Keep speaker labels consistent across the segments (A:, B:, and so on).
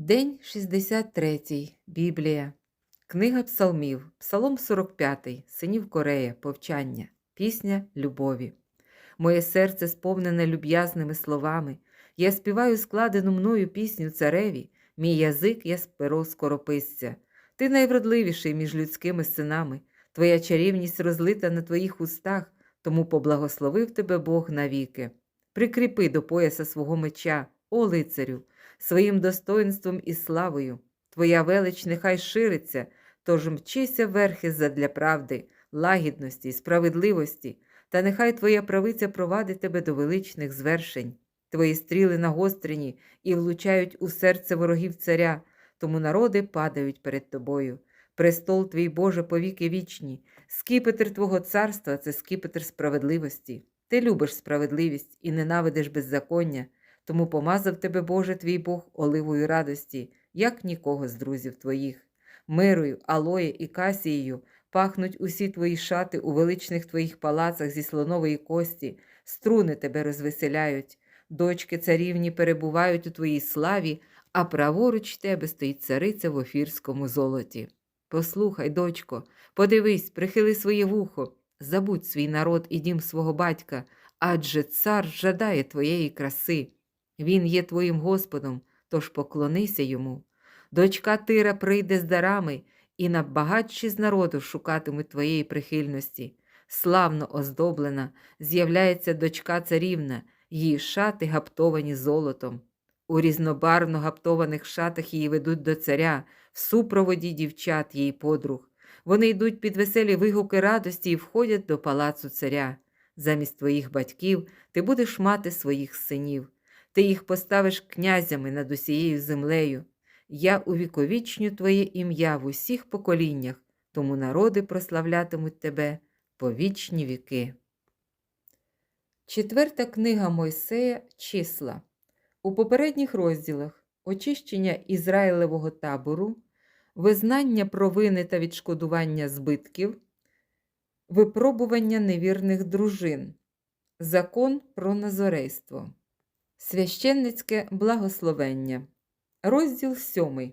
A: День 63. Біблія. Книга Псалмів. Псалом 45. Синів Корея. Повчання. Пісня любові. Моє серце сповнене люб'язними словами. Я співаю складену мною пісню цареві, мій язик я перо скорописця. Ти найвродливіший між людськими синами, твоя чарівність розлита на твоїх устах, тому поблагословив тебе Бог навіки. Прикріпи до пояса свого меча, о лицарю, своїм достоинством і славою. Твоя велич нехай шириться, тож мчися верхи задля правди, лагідності, справедливості, та нехай твоя правиця провадить тебе до величних звершень. Твої стріли нагострені і влучають у серце ворогів царя, тому народи падають перед тобою. Престол твій Боже повіки вічні, скіпетр Твого царства це скіпетр справедливості. Ти любиш справедливість і ненавидиш беззаконня, тому помазав тебе, Боже твій Бог, оливою радості, як нікого з друзів твоїх. Мирою, алоє і касією пахнуть усі твої шати у величних твоїх палацах зі слонової кості, струни тебе розвеселяють, дочки царівні перебувають у твоїй славі, а праворуч тебе стоїть цариця в офірському золоті. Послухай, дочко, подивись, прихили своє вухо, забудь свій народ і дім свого батька, адже цар жадає твоєї краси. Він є твоїм Господом, тож поклонися йому. Дочка Тира прийде з дарами, і набагатші з народу шукатимуть твоєї прихильності. Славно оздоблена, з'являється дочка царівна, її шати гаптовані золотом. У різнобарвно гаптованих шатах її ведуть до царя, в супроводі дівчат її подруг. Вони йдуть під веселі вигуки радості і входять до палацу царя. Замість твоїх батьків ти будеш мати своїх синів. Ти їх поставиш князями над усією землею. Я увіковічню твоє ім'я в усіх поколіннях, тому народи прославлятимуть тебе по вічні віки. Четверта книга Мойсея Числа. У попередніх розділах очищення Ізраїлевого табору, визнання провини та відшкодування збитків, випробування невірних дружин, закон про назорейство. Священницьке благословення. Розділ 7.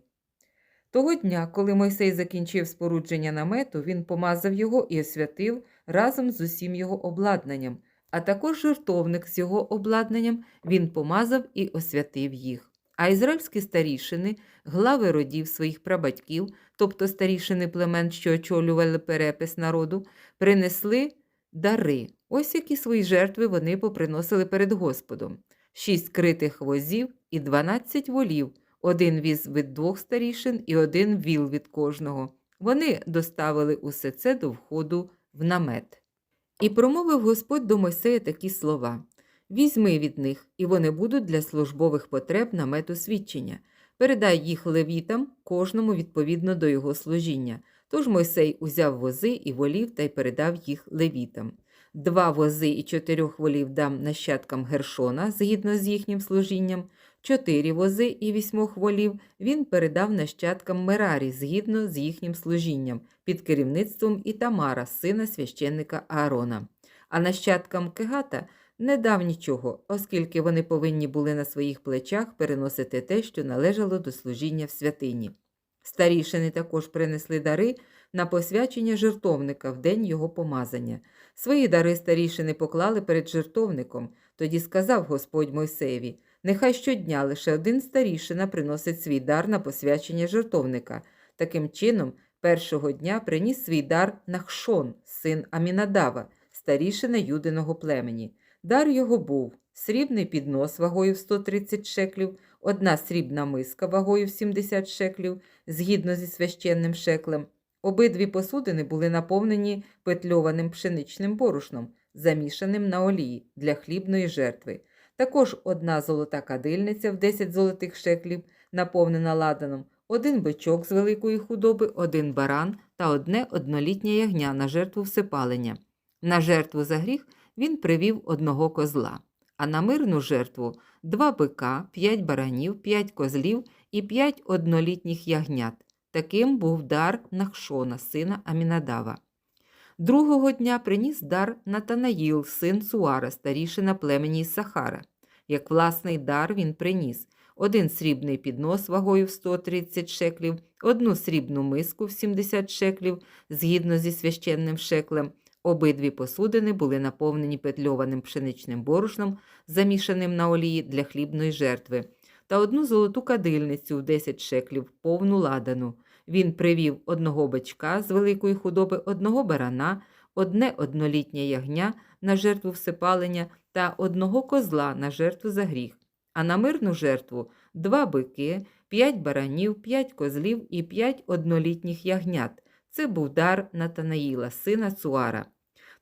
A: Того дня, коли Мойсей закінчив спорудження намету, він помазав його і освятив разом з усім його обладнанням, а також жертовник з його обладнанням він помазав і освятив їх. А ізраїльські старішини, глави родів своїх прабатьків, тобто старішини племен, що очолювали перепис народу, принесли дари. Ось які свої жертви вони поприносили перед Господом шість критих возів і дванадцять волів, один віз від двох старішин і один віл від кожного. Вони доставили усе це до входу в намет. І промовив Господь до Мойсея такі слова Візьми від них, і вони будуть для службових потреб намету свідчення. Передай їх левітам, кожному відповідно до його служіння. Тож Мойсей узяв вози і волів та й передав їх левітам. Два вози і чотирьох волів дам нащадкам Гершона згідно з їхнім служінням, чотири вози і вісьмох волів він передав нащадкам Мерарі згідно з їхнім служінням під керівництвом Ітамара, сина священника Аарона. А нащадкам Кегата не дав нічого, оскільки вони повинні були на своїх плечах переносити те, що належало до служіння в святині. Старішини також принесли дари на посвячення жертовника в день його помазання. Свої дари старішини поклали перед жертовником. Тоді сказав Господь Мойсеєві: Нехай щодня лише один старішина приносить свій дар на посвячення жертовника. Таким чином, першого дня приніс свій дар Нахшон, син Амінадава, старішина юдиного племені. Дар його був срібний піднос вагою в 130 шеклів, одна срібна миска вагою в 70 шеклів, згідно зі священним шеклем. Обидві посудини були наповнені петльованим пшеничним борошном, замішаним на олії для хлібної жертви. Також одна золота кадильниця в 10 золотих шеклів, наповнена ладаном, один бичок з великої худоби, один баран та одне однолітнє ягня на жертву всепалення. На жертву за гріх він привів одного козла, а на мирну жертву два бика, п'ять баранів, п'ять козлів і п'ять однолітніх ягнят. Таким був дар Нахшона, сина Амінадава. Другого дня приніс дар Натанаїл, син Суара, старішина племені Сахара. Як власний дар він приніс один срібний піднос вагою в 130 шеклів, одну срібну миску в 70 шеклів згідно зі священним шеклем. Обидві посудини були наповнені петльованим пшеничним борошном, замішаним на олії для хлібної жертви, та одну золоту кадильницю в 10 шеклів, повну ладану. Він привів одного бичка з великої худоби, одного барана, одне однолітнє ягня на жертву всепалення та одного козла на жертву за гріх, а на мирну жертву два бики, п'ять баранів, п'ять козлів і п'ять однолітніх ягнят. Це був дар Натанаїла, сина Цуара.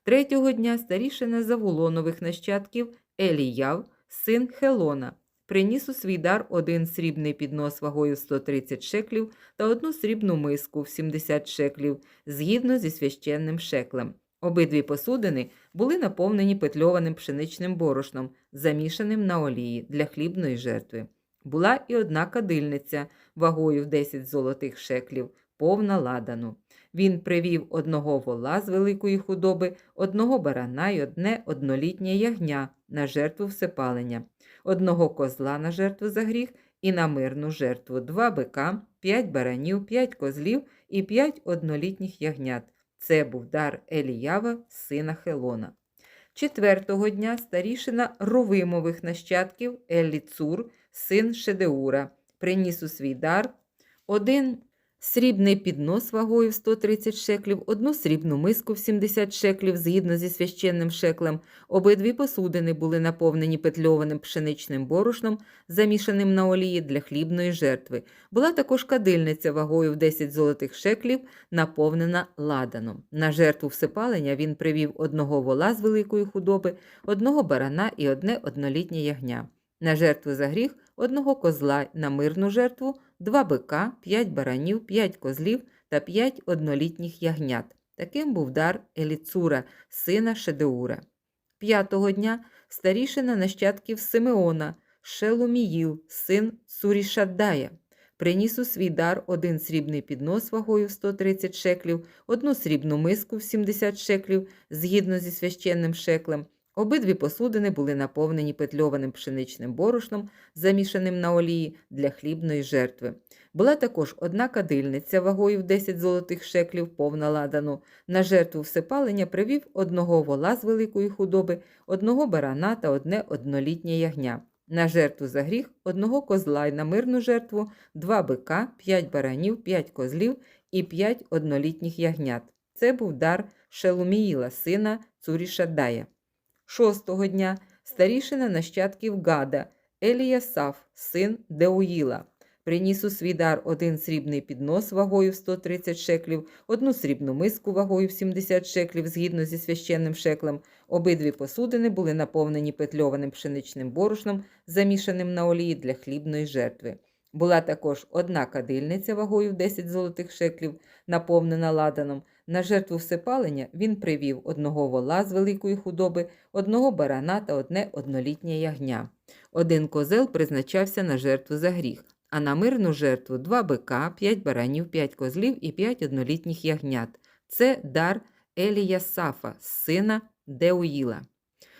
A: Третього дня старішина Завулонових нащадків Еліяв, син Хелона, приніс у свій дар один срібний піднос вагою 130 шеклів та одну срібну миску в 70 шеклів, згідно зі священним шеклем. Обидві посудини були наповнені петльованим пшеничним борошном, замішаним на олії для хлібної жертви. Була і одна кадильниця вагою в 10 золотих шеклів, повна ладану. Він привів одного вола з великої худоби, одного барана й одне однолітнє ягня на жертву всепалення, одного козла на жертву за гріх і на мирну жертву, два бика, п'ять баранів, п'ять козлів і п'ять однолітніх ягнят. Це був дар Еліява, сина Хелона. Четвертого дня старішина Ровимових нащадків Еліцур, син Шедеура, приніс у свій дар один срібний піднос вагою в 130 шеклів, одну срібну миску в 70 шеклів згідно зі священним шеклем. Обидві посудини були наповнені петльованим пшеничним борошном, замішаним на олії для хлібної жертви. Була також кадильниця вагою в 10 золотих шеклів, наповнена ладаном. На жертву всепалення він привів одного вола з великої худоби, одного барана і одне однолітнє ягня. На жертву за гріх одного козла, на мирну жертву два бика, п'ять баранів, п'ять козлів та п'ять однолітніх ягнят. Таким був дар Еліцура, сина Шедеура. П'ятого дня старішина нащадків Симеона, Шелуміїл, син Цурішаддая, приніс у свій дар один срібний піднос вагою в 130 шеклів, одну срібну миску в 70 шеклів згідно зі священним шеклем. Обидві посудини були наповнені петльованим пшеничним борошном, замішаним на олії для хлібної жертви. Була також одна кадильниця вагою в 10 золотих шеклів, повна ладану. На жертву всепалення привів одного вола з великої худоби, одного барана та одне однолітнє ягня. На жертву за гріх одного козла й на мирну жертву два бика, п'ять баранів, п'ять козлів і п'ять однолітніх ягнят. Це був дар Шелуміїла, сина Цурішаддая. Шостого дня старішина нащадків Гада, Еліясаф, син Деуїла, приніс у свій дар один срібний піднос вагою в 130 шеклів, одну срібну миску вагою в 70 шеклів згідно зі священним шеклем. Обидві посудини були наповнені петльованим пшеничним борошном, замішаним на олії для хлібної жертви. Була також одна кадильниця вагою в 10 золотих шеклів, наповнена ладаном. На жертву всепалення він привів одного вола з великої худоби, одного барана та одне однолітнє ягня. Один козел призначався на жертву за гріх, а на мирну жертву два бика, п'ять баранів, п'ять козлів і п'ять однолітніх ягнят. Це дар Еліясафа, сина Деуїла.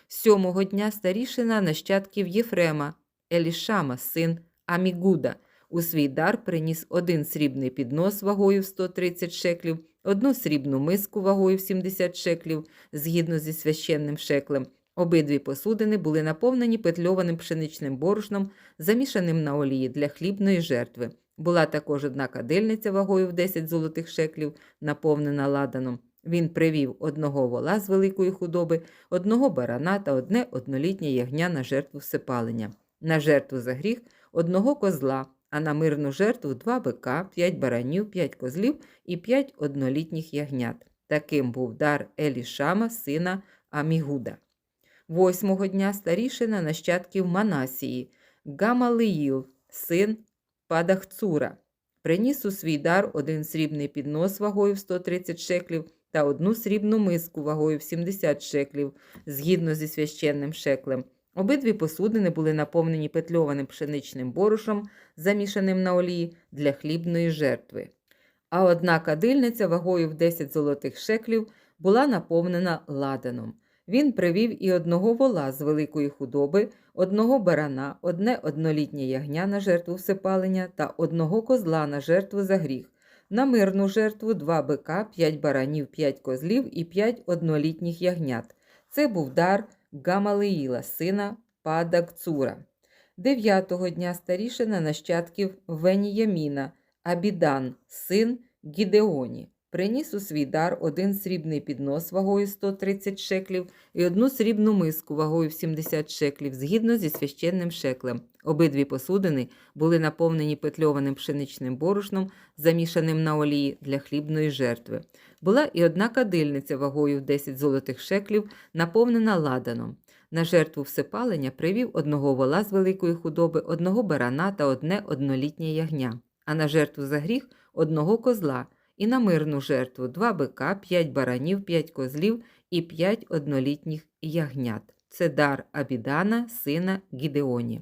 A: Сьомого дня старішина нащадків Єфрема, Елішама, син Амігуда. У свій дар приніс один срібний піднос вагою в 130 шеклів, одну срібну миску вагою в 70 шеклів, згідно зі священним шеклем. Обидві посудини були наповнені петльованим пшеничним борошном, замішаним на олії для хлібної жертви. Була також одна кадильниця вагою в 10 золотих шеклів, наповнена ладаном. Він привів одного вола з великої худоби, одного барана та одне однолітнє ягня на жертву всепалення. На жертву за гріх одного козла, а на мирну жертву два бика, п'ять баранів, п'ять козлів і п'ять однолітніх ягнят. Таким був дар Елішама, сина Амігуда. Восьмого дня старішина нащадків Манасії, Гамалиїл, син Падахцура, приніс у свій дар один срібний піднос вагою в 130 шеклів та одну срібну миску вагою в 70 шеклів, згідно зі священним шеклем. Обидві посудини були наповнені петльованим пшеничним борошном, замішаним на олії для хлібної жертви. А одна кадильниця вагою в 10 золотих шеклів була наповнена ладаном. Він привів і одного вола з великої худоби, одного барана, одне однолітнє ягня на жертву всепалення та одного козла на жертву за гріх, на мирну жертву два бика, п'ять баранів, п'ять козлів і п'ять однолітніх ягнят. Це був дар Гамалеїла, сина Падакцура. Дев'ятого дня старішина нащадків Веніяміна, Абідан, син Гідеоні, приніс у свій дар один срібний піднос вагою 130 шеклів і одну срібну миску вагою в 70 шеклів, згідно зі священним шеклем. Обидві посудини були наповнені петльованим пшеничним борошном, замішаним на олії для хлібної жертви. Була і одна кадильниця вагою в 10 золотих шеклів, наповнена ладаном. На жертву всепалення привів одного вола з великої худоби, одного барана та одне однолітнє ягня, а на жертву за гріх одного козла, і на мирну жертву два бика, п'ять баранів, п'ять козлів і п'ять однолітніх ягнят. Це дар Абідана, сина Гідеоні.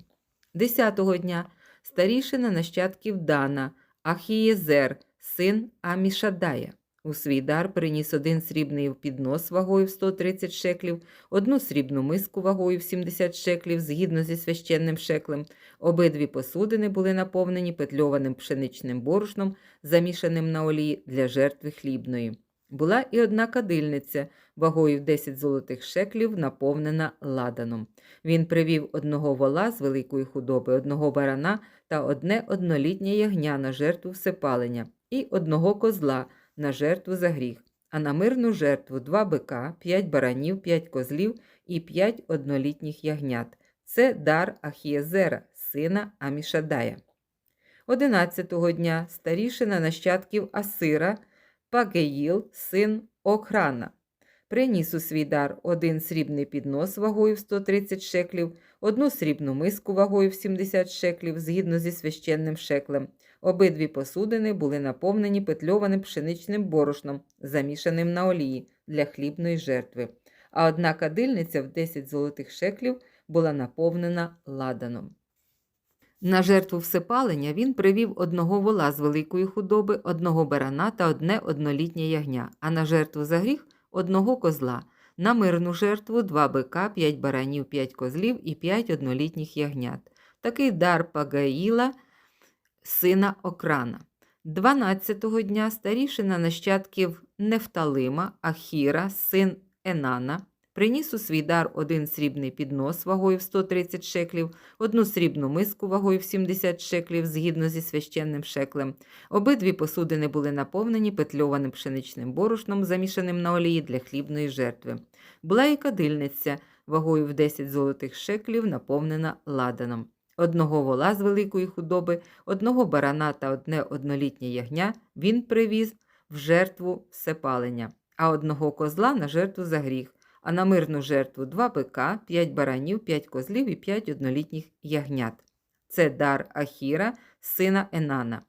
A: Десятого дня старішина нащадків Дана, Ахієзер, син Амішадая. У свій дар приніс один срібний піднос вагою в 130 шеклів, одну срібну миску вагою в 70 шеклів згідно зі священним шеклем. Обидві посудини були наповнені петльованим пшеничним борошном, замішаним на олії для жертви хлібної. Була і одна кадильниця вагою в 10 золотих шеклів, наповнена ладаном. Він привів одного вола з великої худоби, одного барана та одне однолітнє ягня на жертву всепалення і одного козла на жертву за гріх, а на мирну жертву два бика, п'ять баранів, п'ять козлів і п'ять однолітніх ягнят. Це дар Ахієзера, сина Амішадая. Одинадцятого дня старішина нащадків Асира, Пагеїл, син Охрана. Приніс у свій дар один срібний піднос вагою в 130 шеклів, одну срібну миску вагою в 70 шеклів згідно зі священним шеклем. Обидві посудини були наповнені петльованим пшеничним борошном, замішаним на олії для хлібної жертви, а одна кадильниця в 10 золотих шеклів була наповнена ладаном. На жертву всепалення він привів одного вола з великої худоби, одного барана та одне однолітнє ягня, а на жертву за гріх одного козла, на мирну жертву два бика, п'ять баранів, п'ять козлів і п'ять однолітніх ягнят. Такий дар Пагаїла – сина Окрана. 12-го дня старішина нащадків Нефталима, Ахіра, син Енана, приніс у свій дар один срібний піднос вагою в 130 шеклів, одну срібну миску вагою в 70 шеклів згідно зі священним шеклем. Обидві посудини були наповнені петльованим пшеничним борошном, замішаним на олії для хлібної жертви. Була і кадильниця вагою в 10 золотих шеклів, наповнена ладаном одного вола з великої худоби, одного барана та одне однолітнє ягня він привіз в жертву всепалення, а одного козла на жертву за гріх, а на мирну жертву два бика, п'ять баранів, п'ять козлів і п'ять однолітніх ягнят. Це дар Ахіра, сина Енана.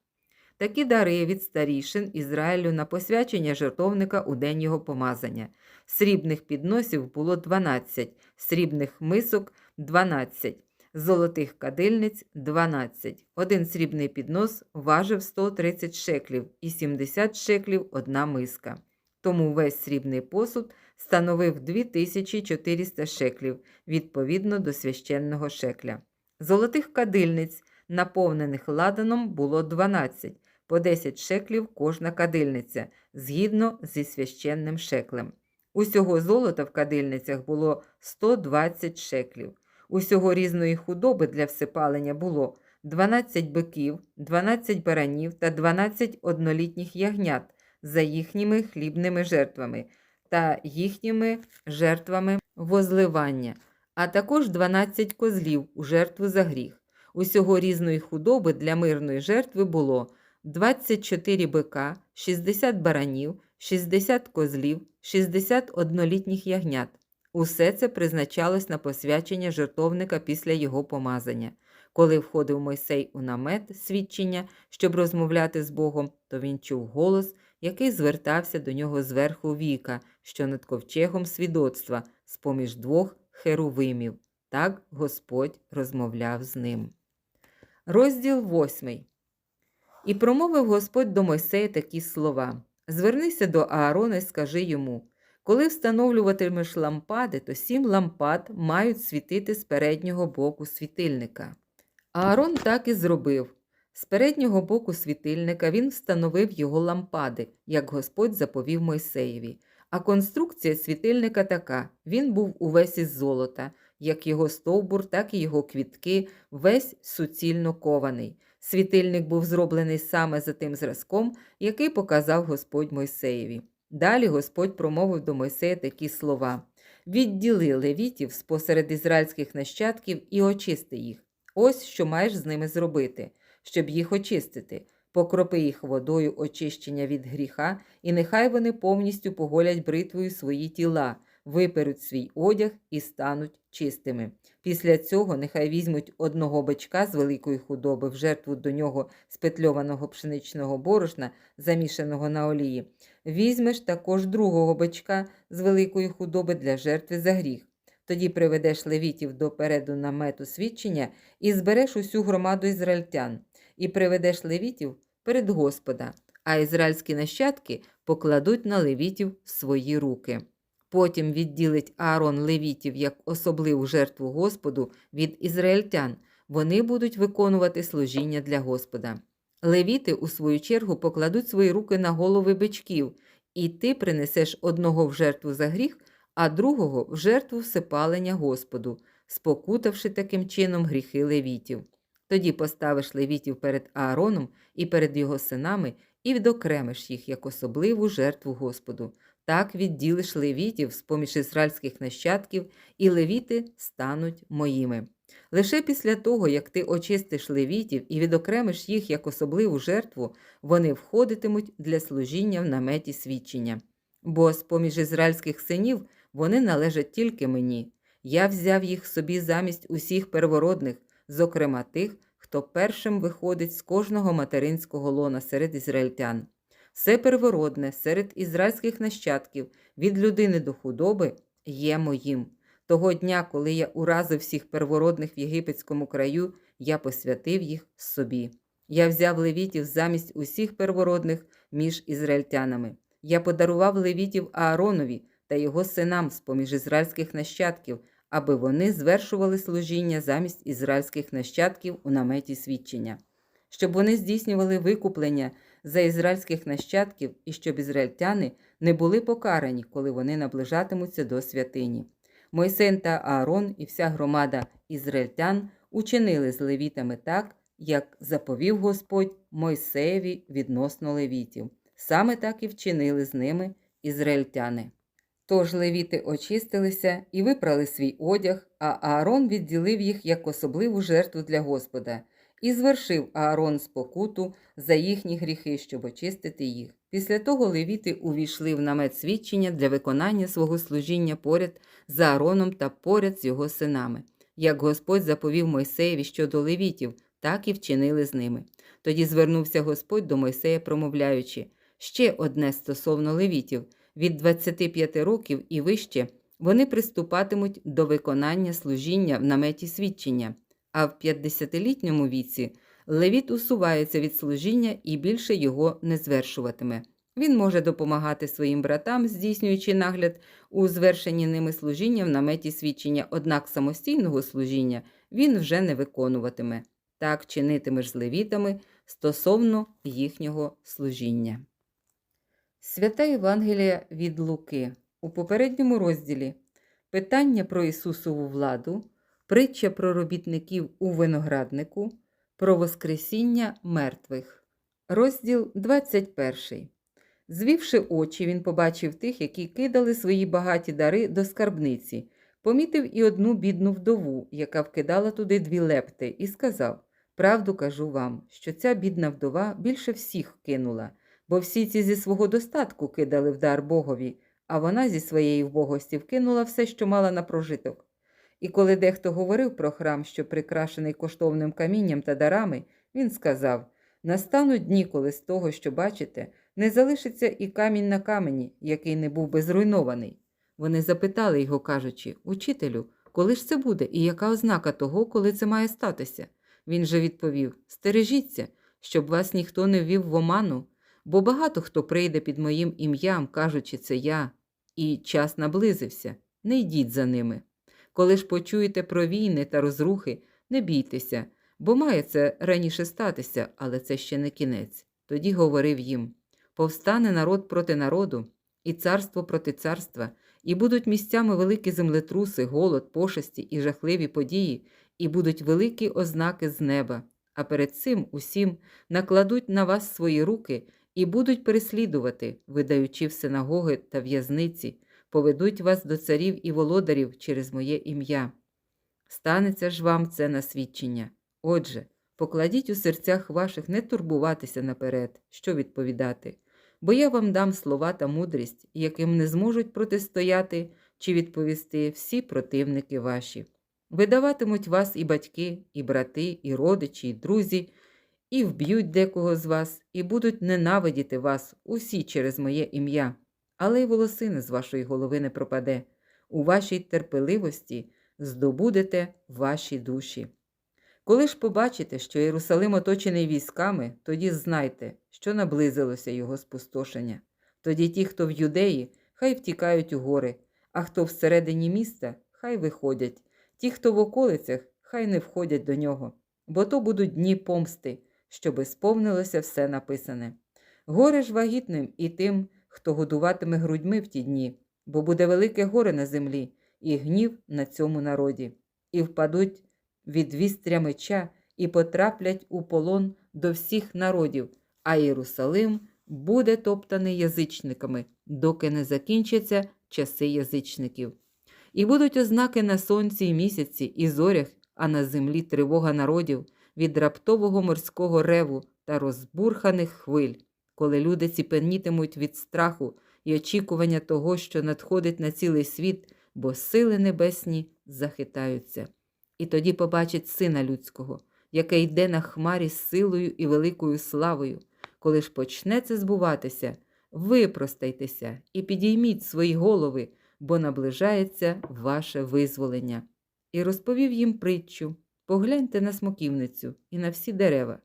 A: Такі дари від старішин Ізраїлю на посвячення жертовника у день його помазання. Срібних підносів було 12, срібних мисок 12 золотих кадильниць 12. Один срібний піднос важив 130 шеклів і 70 шеклів одна миска. Тому весь срібний посуд становив 2400 шеклів відповідно до священного шекля. Золотих кадильниць, наповнених ладаном, було 12, по 10 шеклів кожна кадильниця, згідно зі священним шеклем. Усього золота в кадильницях було 120 шеклів. Усього різної худоби для всипалення було 12 биків, 12 баранів та 12 однолітніх ягнят за їхніми хлібними жертвами та їхніми жертвами возливання, а також 12 козлів у жертву за гріх. Усього різної худоби для мирної жертви було 24 бика, 60 баранів, 60 козлів, 60 однолітніх ягнят. Усе це призначалось на посвячення жертовника після його помазання. Коли входив Мойсей у намет свідчення, щоб розмовляти з Богом, то він чув голос, який звертався до нього зверху віка, що над ковчегом свідоцтва, з поміж двох херувимів. Так Господь розмовляв з ним. Розділ восьмий. І промовив Господь до Мойсея такі слова: Звернися до Аарона і скажи йому. Коли встановлюватимеш лампади, то сім лампад мають світити з переднього боку світильника. Аарон так і зробив. З переднього боку світильника він встановив його лампади, як Господь заповів Мойсеєві. А конструкція світильника така: він був увесь із золота, як його стовбур, так і його квітки, весь суцільно кований. Світильник був зроблений саме за тим зразком, який показав Господь Мойсеєві. Далі Господь промовив до Мойсея такі слова: Відділи левітів спосеред ізраїльських нащадків і очисти їх. Ось що маєш з ними зробити, щоб їх очистити. Покропи їх водою очищення від гріха, і нехай вони повністю поголять бритвою свої тіла, виперуть свій одяг і стануть чистими. Після цього нехай візьмуть одного бичка з великої худоби в жертву до нього спетльованого пшеничного борошна, замішаного на олії. Візьмеш також другого бичка з великої худоби для жертви за гріх. Тоді приведеш левітів до переду намету свідчення і збереш усю громаду ізраїльтян, і приведеш левітів перед Господа, а ізраїльські нащадки покладуть на левітів свої руки. Потім відділить Аарон левітів як особливу жертву Господу від ізраїльтян. Вони будуть виконувати служіння для Господа. Левіти, у свою чергу, покладуть свої руки на голови бичків, і ти принесеш одного в жертву за гріх, а другого в жертву всепалення Господу, спокутавши таким чином гріхи левітів. Тоді поставиш левітів перед Аароном і перед його синами і відокремиш їх як особливу жертву Господу. Так відділиш левітів з поміж ізраїльських нащадків, і левіти стануть моїми. Лише після того, як ти очистиш левітів і відокремиш їх як особливу жертву, вони входитимуть для служіння в наметі свідчення. Бо з поміж ізраїльських синів вони належать тільки мені. Я взяв їх собі замість усіх первородних, зокрема тих, хто першим виходить з кожного материнського лона серед ізраїльтян. Все первородне серед ізраїльських нащадків від людини до худоби є моїм. Того дня, коли я уразив всіх первородних в єгипетському краю, я посвятив їх собі. Я взяв левітів замість усіх первородних між ізраїльтянами. Я подарував левітів Ааронові та його синам з поміж ізраїльських нащадків, аби вони звершували служіння замість ізраїльських нащадків у наметі свідчення, щоб вони здійснювали викуплення за ізраїльських нащадків і щоб ізраїльтяни не були покарані, коли вони наближатимуться до святині. Мойсей та Аарон і вся громада ізраїльтян учинили з левітами так, як заповів Господь Мойсеєві відносно левітів. Саме так і вчинили з ними ізраїльтяни. Тож левіти очистилися і випрали свій одяг, а Аарон відділив їх як особливу жертву для Господа, і звершив Аарон спокуту за їхні гріхи, щоб очистити їх. Після того левіти увійшли в намет свідчення для виконання свого служіння поряд з Аароном та поряд з його синами. Як Господь заповів Мойсеєві щодо левітів, так і вчинили з ними. Тоді звернувся Господь до Мойсея, промовляючи ще одне стосовно левітів від 25 років і вище вони приступатимуть до виконання служіння в наметі свідчення, а в 50-літньому віці левіт усувається від служіння і більше його не звершуватиме. Він може допомагати своїм братам, здійснюючи нагляд у звершенні ними служіння в наметі свідчення, однак самостійного служіння він вже не виконуватиме. Так чинитимеш з левітами стосовно їхнього служіння. Свята Євангелія від Луки у попередньому розділі питання про Ісусову владу, притча про робітників у винограднику, про Воскресіння мертвих. Розділ 21. Звівши очі, він побачив тих, які кидали свої багаті дари до скарбниці, помітив і одну бідну вдову, яка вкидала туди дві лепти, і сказав: Правду кажу вам, що ця бідна вдова більше всіх кинула бо всі ці зі свого достатку кидали в дар Богові, а вона зі своєї вбогості вкинула все, що мала на прожиток. І коли дехто говорив про храм, що прикрашений коштовним камінням та дарами, він сказав настануть дні, коли з того, що бачите, не залишиться і камінь на камені, який не був би зруйнований. Вони запитали його, кажучи Учителю, коли ж це буде і яка ознака того, коли це має статися? Він же відповів Стережіться, щоб вас ніхто не ввів в оману, бо багато хто прийде під моїм ім'ям, кажучи, це я. і час наблизився. Не йдіть за ними. Коли ж почуєте про війни та розрухи, не бійтеся, бо має це раніше статися, але це ще не кінець. Тоді говорив їм: повстане народ проти народу, і царство проти царства, і будуть місцями великі землетруси, голод, пошесті і жахливі події, і будуть великі ознаки з неба. А перед цим усім накладуть на вас свої руки і будуть переслідувати, видаючи в синагоги та в'язниці, поведуть вас до царів і володарів через моє ім'я. Станеться ж вам це на свідчення. Отже, покладіть у серцях ваших не турбуватися наперед, що відповідати, бо я вам дам слова та мудрість, яким не зможуть протистояти чи відповісти всі противники ваші. Видаватимуть вас і батьки, і брати, і родичі, і друзі, і вб'ють декого з вас, і будуть ненавидіти вас усі через моє ім'я, але й волосини з вашої голови не пропаде. У вашій терпеливості здобудете ваші душі. Коли ж побачите, що Єрусалим оточений військами, тоді знайте, що наблизилося його спустошення. Тоді ті, хто в юдеї, хай втікають у гори, а хто всередині міста, хай виходять, ті, хто в околицях, хай не входять до нього, бо то будуть дні помсти, щоби сповнилося все написане. Горе ж вагітним і тим, хто годуватиме грудьми в ті дні, бо буде велике горе на землі, і гнів на цьому народі, і впадуть від вістря меча і потраплять у полон до всіх народів, а Єрусалим буде топтаний язичниками, доки не закінчаться часи язичників. І будуть ознаки на сонці і місяці, і зорях, а на землі тривога народів від раптового морського реву та розбурханих хвиль, коли люди ціпенітимуть від страху і очікування того, що надходить на цілий світ, бо сили небесні захитаються. І тоді побачить сина людського, яке йде на хмарі з силою і великою славою. Коли ж почне це збуватися, випростайтеся і підійміть свої голови, бо наближається ваше визволення. І розповів їм притчу погляньте на смоківницю і на всі дерева.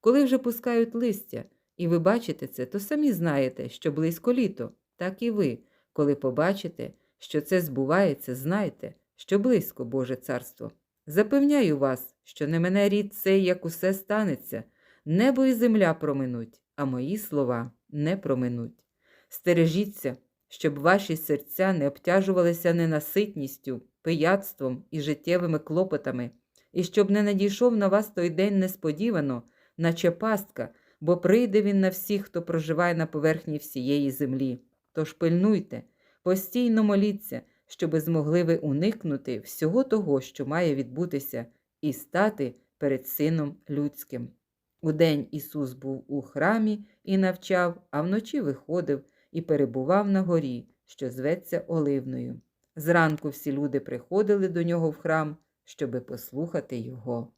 A: Коли вже пускають листя, і ви бачите це, то самі знаєте, що близько літо, так і ви, коли побачите, що це збувається, знайте, що близько Боже царство. Запевняю вас, що не мене рід цей, як усе станеться, небо і земля проминуть, а мої слова не проминуть. Стережіться, щоб ваші серця не обтяжувалися ненаситністю, пияцтвом і життєвими клопотами, і щоб не надійшов на вас той день несподівано, наче пастка, бо прийде він на всіх, хто проживає на поверхні всієї землі. Тож пильнуйте, постійно моліться, щоби змогли ви уникнути всього того, що має відбутися, і стати перед Сином Людським. Удень Ісус був у храмі і навчав, а вночі виходив і перебував на горі, що зветься Оливною. Зранку всі люди приходили до нього в храм, щоби послухати його.